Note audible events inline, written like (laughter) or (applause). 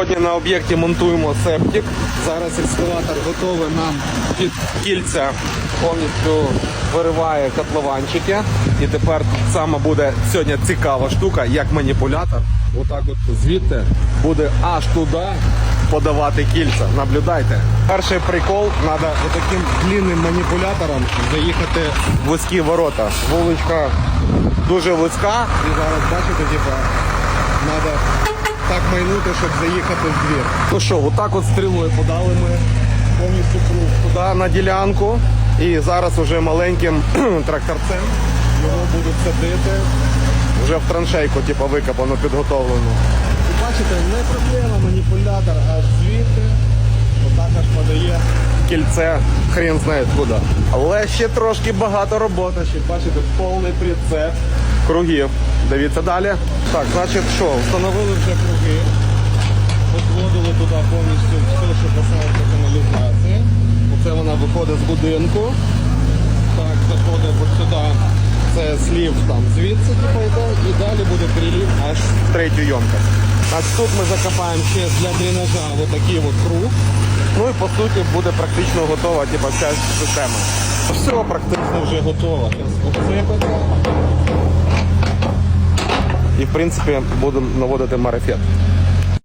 Сьогодні на об'єкті монтуємо септик. Зараз екскаватор готовий нам під кільця повністю вириває котлованчики. І тепер саме буде сьогодні цікава штука, як маніпулятор. Отак от звідти буде аж туди подавати кільця. Наблюдайте. Перший прикол, треба отаким длинним маніпулятором заїхати в вузькі ворота. Вуличка дуже вузька. І зараз бачите, треба майнути, щоб заїхати в двір. Ну що, отак от стрілою подали ми повністю круг туди на ділянку. І зараз уже маленьким (clears throat) тракторцем його будуть садити вже в траншейку, типу, викопано, підготовлено. І бачите, не проблема маніпулятор, аж звідти отак аж подає кільце, хрен знає куди. Але ще трошки багато роботи. Ще бачите, повний прицеп кругів. Дивіться далі. Так, значить що, встановили вже круги. Підводили туди повністю все, що касається каналізації. Оце вона виходить з будинку. Так, заходить от сюди. Це слів там звідси типу, йде, і далі буде прилів аж в третю ємкость. Значить, тут ми закопаємо ще для дренажа отакий от круг. Ну і по суті буде практично готова типу, вся система. Все практично вже готово. Зараз обсипати. Принципі будемо наводити марафет.